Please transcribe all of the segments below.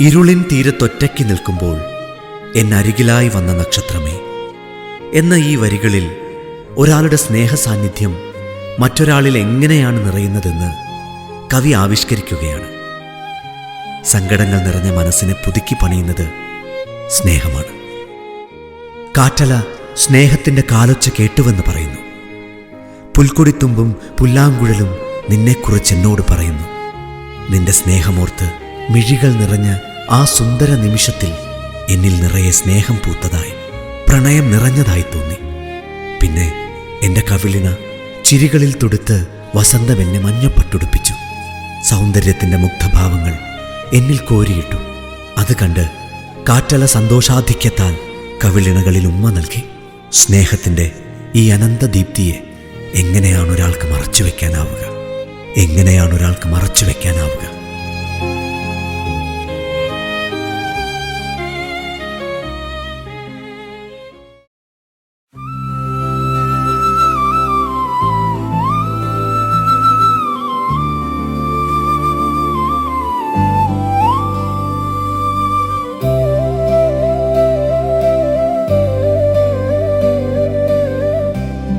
ഇരുളിൻ തീരത്തൊറ്റയ്ക്ക് നിൽക്കുമ്പോൾ എന്നരികിലായി വന്ന നക്ഷത്രമേ. എന്ന ഈ വരികളിൽ ഒരാളുടെ സ്നേഹസാന്നിധ്യം മറ്റൊരാളിൽ എങ്ങനെയാണ് നിറയുന്നതെന്ന് കവി ആവിഷ്കരിക്കുകയാണ്. സങ്കടങ്ങൾ നിറഞ്ഞ മനസ്സിനെ പുതുക്കി പണിയുന്നത് സ്നേഹമാണ്. കാറ്റല സ്നേഹത്തിന്റെ കാലൊച്ച കേട്ടുവെന്ന് പറയുന്നു. പുൽക്കൊടിത്തുമ്പും പുല്ലാങ്കുഴലും നിന്നെക്കുറിച്ച് എന്നോട് പറയുന്നു. നിന്റെ സ്നേഹമോർത്ത് മിഴികൾ നിറഞ്ഞ ആ സുന്ദര നിമിഷത്തിൽ എന്നിൽ നിറയെ സ്നേഹം പൂത്തതായി പ്രണയം നിറഞ്ഞതായി തോന്നി. പിന്നെ എന്റെ കവിളിന ചിരികളിൽ തൊടുത്ത് വസന്തം എന്നെ മഞ്ഞപ്പട്ടുടുപ്പിച്ചു. സൗന്ദര്യത്തിന്റെ മുഗ്ധഭാവങ്ങൾ എന്നിൽ കോരിയിട്ടു. അത് കണ്ട് കാറ്റല സന്തോഷാധിക്യത്താൽ കവിളിണകളിൽ ഉമ്മ നൽകി. സ്നേഹത്തിന്റെ ഈ അനന്തദീപ്തിയെ എങ്ങനെയാണ് ഒരാൾക്ക് മറച്ചു വയ്ക്കാനാവുക എങ്ങനെയാണ് ഒരാൾക്ക് മറച്ചു വെക്കാനാവുക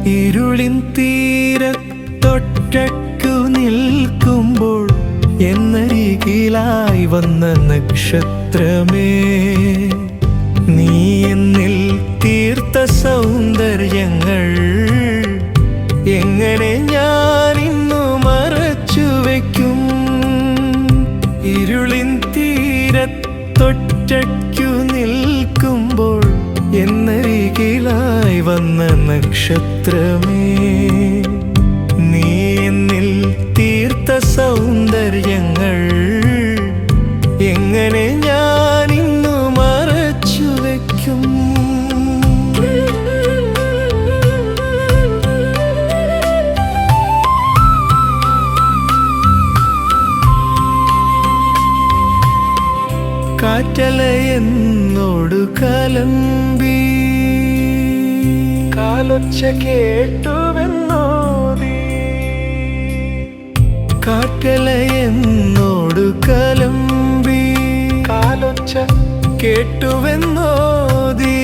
ഇരുളിൻ തീര തീരത്തൊറ്റക്കു നിൽക്കുമ്പോൾ എന്നരികിലായി വന്ന നക്ഷത്രമേ. നീ എന്നിൽ തീർത്ത സൗന്ദര്യങ്ങൾ എങ്ങനെ ഞാൻ ഇന്നു മറച്ചു വയ്ക്കും ഇരുളിൻ തീരത്തൊറ്റയ്ക്കു നിൽക്കുമ്പോൾ എന്നരികിലായി വന്ന നക്ഷത്രമേ നീ എന്നിൽ തീർത്ത സൗന്ദര്യങ്ങൾ എങ്ങനെ ഞാൻ ഇന്നു മറച്ചു വയ്ക്കും കാറ്റലയെന്നോട് കലമ്പി കാലൊച്ച കേട്ടുവെന്നോതി കാറ്റലയെന്നോട് കലമ്പി. കാലൊച്ച കേട്ടുവെന്നോതി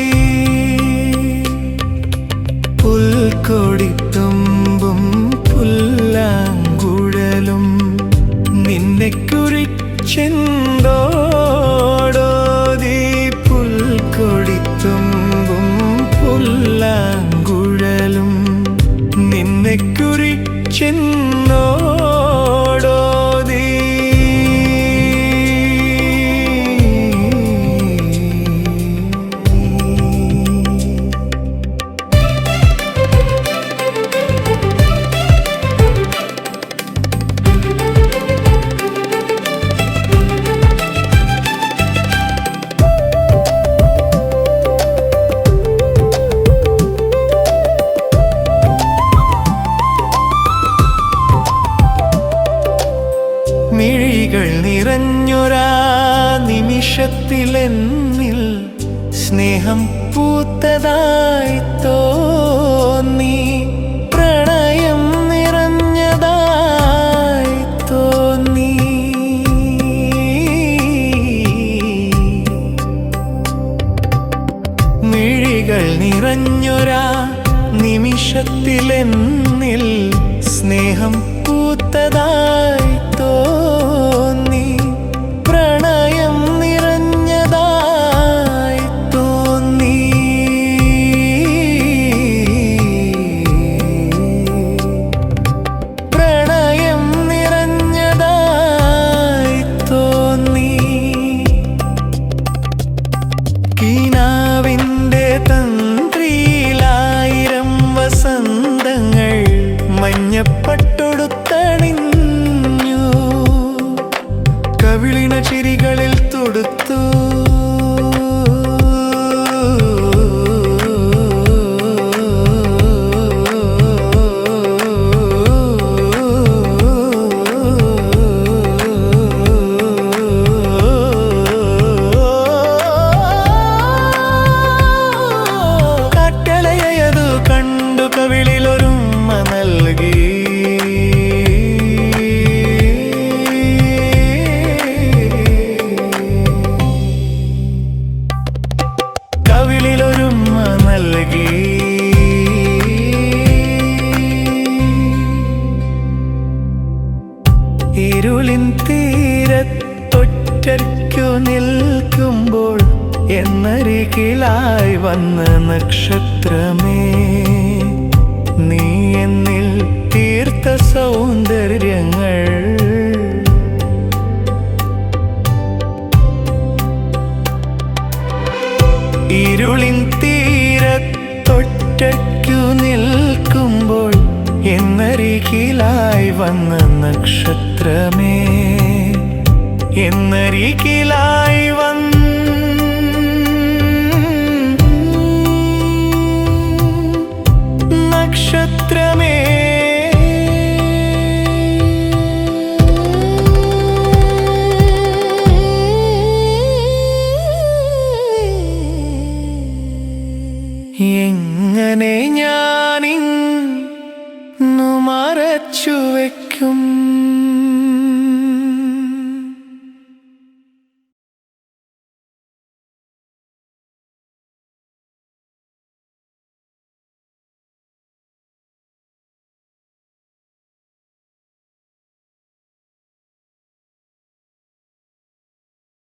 için നിമിഷത്തിലെന്നിൽ സ്നേഹം പൂത്തതായി തോന്നി പ്രണയം നിറഞ്ഞതായി തോന്നി. മിഴികൾ നിറഞ്ഞൊരാ നിമിഷത്തിലെന്നിൽ സ്നേഹം പൂത്തതായി മഞ്ഞപ്പട്ടൊടുത്തണിഞ്ഞു നിൽക്കുമ്പോൾ എന്നരികിലായി വന്ന നക്ഷത്രമേ. നീ എന്നിൽ തീർത്ത സൗന്ദര്യങ്ങൾ. ഇരുളിൻ തീരത്തൊറ്റയ്ക്കു നിൽക്കുമ്പോൾ എന്നരികിലായി വന്ന നക്ഷത്രമേ. എന്നരികിലായി വന്ന നക്ഷത്രമേ. എങ്ങനെ ഞാനിങ്ങു മറച്ചു വയ്ക്കും